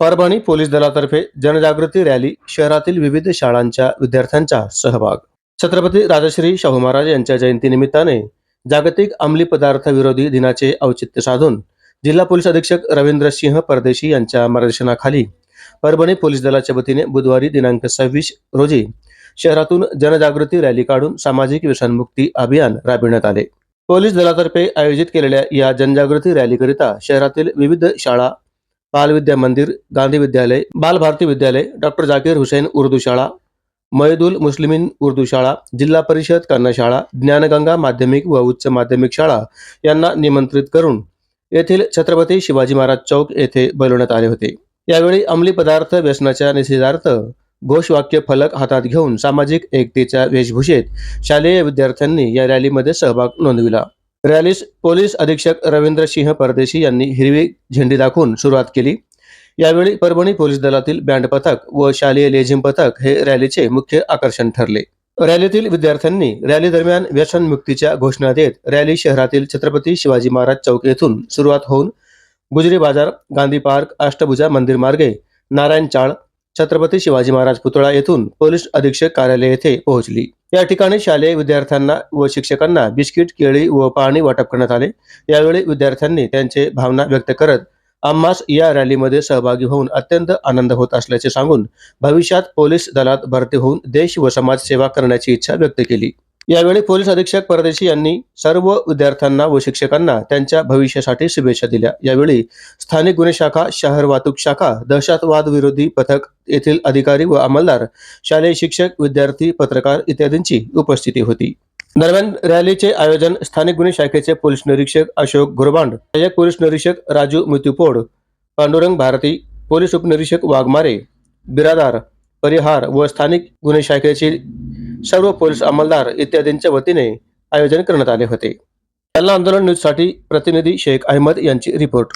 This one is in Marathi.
परभणी पोलीस दलातर्फे जनजागृती रॅली शहरातील विविध शाळांच्या विद्यार्थ्यांचा सहभाग. छत्रपती राजश्री शाहू महाराज यांच्या जयंतीनिमित्ताने जागतिक अंमली पदार्थ विरोधी दिनाचे औचित्य साधून जिल्हा पोलीस अधीक्षक रवींद्र सिंह परदेशी यांच्या मार्गदर्शनाखाली परभणी पोलीस दलाच्या वतीने बुधवारी दिनांक सव्वीस रोजी शहरातून जनजागृती रॅली काढून सामाजिक व्यसनमुक्ती अभियान राबविण्यात आले. पोलीस दलातर्फे आयोजित केलेल्या या जनजागृती रॅलीकरिता शहरातील विविध शाळा बालविद्या मंदिर गांधी विद्यालय बालभारती विद्यालय डॉक्टर जाकीर हुसेन उर्दू शाळा मैदुल मुस्लिमीन उर्दू शाळा जिल्हा परिषद कन्या शाळा ज्ञानगंगा माध्यमिक व उच्च माध्यमिक शाळा यांना निमंत्रित करून येथील छत्रपती शिवाजी महाराज चौक येथे बोलवण्यात आले होते. यावेळी अंमली पदार्थ व्यसनाच्या निषेधार्थ घोषवाक्य फलक हातात घेऊन सामाजिक एकतेच्या वेशभूषेत शालेय विद्यार्थ्यांनी या रॅलीमध्ये सहभाग नोंदविला. रॅलीस पोलीस अधीक्षक रवींद्र सिंह परदेशी यांनी हिरवी झेंडी दाखवून सुरुवात केली. यावेळी परभणी पोलीस दलातील बँड पथक व शालेय लेझिम पथक हे रॅलीचे मुख्य आकर्षण ठरले. रॅलीतील विद्यार्थ्यांनी रॅली दरम्यान व्यसनमुक्तीच्या घोषणा देत रॅली शहरातील छत्रपती शिवाजी महाराज चौक येथून सुरुवात होऊन गुजरी बाजार गांधी पार्क अष्टभुजा मंदिर मार्गे नारायण चाळ छत्रपती शिवाजी महाराज पुतळा येथून पोलीस अधीक्षक कार्यालय येथे पोहोचली. या ठिकाणी शालेय विद्यार्थ्यांना व शिक्षकांना बिस्किट केळी व पाणी वाटप करण्यात आले. यावेळी विद्यार्थ्यांनी त्यांचे भावना व्यक्त करत आम्हास या रॅलीमध्ये सहभागी होऊन अत्यंत आनंद होत असल्याचे सांगून भविष्यात पोलीस दलात भरती होऊन देश व समाज सेवा करण्याची इच्छा व्यक्त केली. यावेळी पोलीस अधीक्षक परदेशी यांनी सर्व विद्यार्थ्यांना व शिक्षकांना त्यांच्या भविष्यासाठी शुभेच्छा दिल्या. यावेळी स्थानिक गुन्हे शाखा शहर वाहतूक शाखा दहशतवाद विरोधी पथक येथील अधिकारी व अंमलदार शालेय शिक्षक विद्यार्थी पत्रकार इत्यादींची उपस्थिती होती. दरम्यान रॅलीचे आयोजन स्थानिक गुन्हे शाखेचे पोलीस निरीक्षक अशोक गुरबांड सहाय्यक पोलीस निरीक्षक राजू मृत्यूपोड पांडुरंग भारती पोलीस उपनिरीक्षक वाघमारे बिरादार परिहार व स्थानिक गुन्हे शाखेचे सर्व पोलीस अंमलदार इत्यादींच्या वतीने आयोजन करण्यात आले होते. जालना आंदोलन न्यूजसाठी प्रतिनिधी शेख अहमद यांची रिपोर्ट.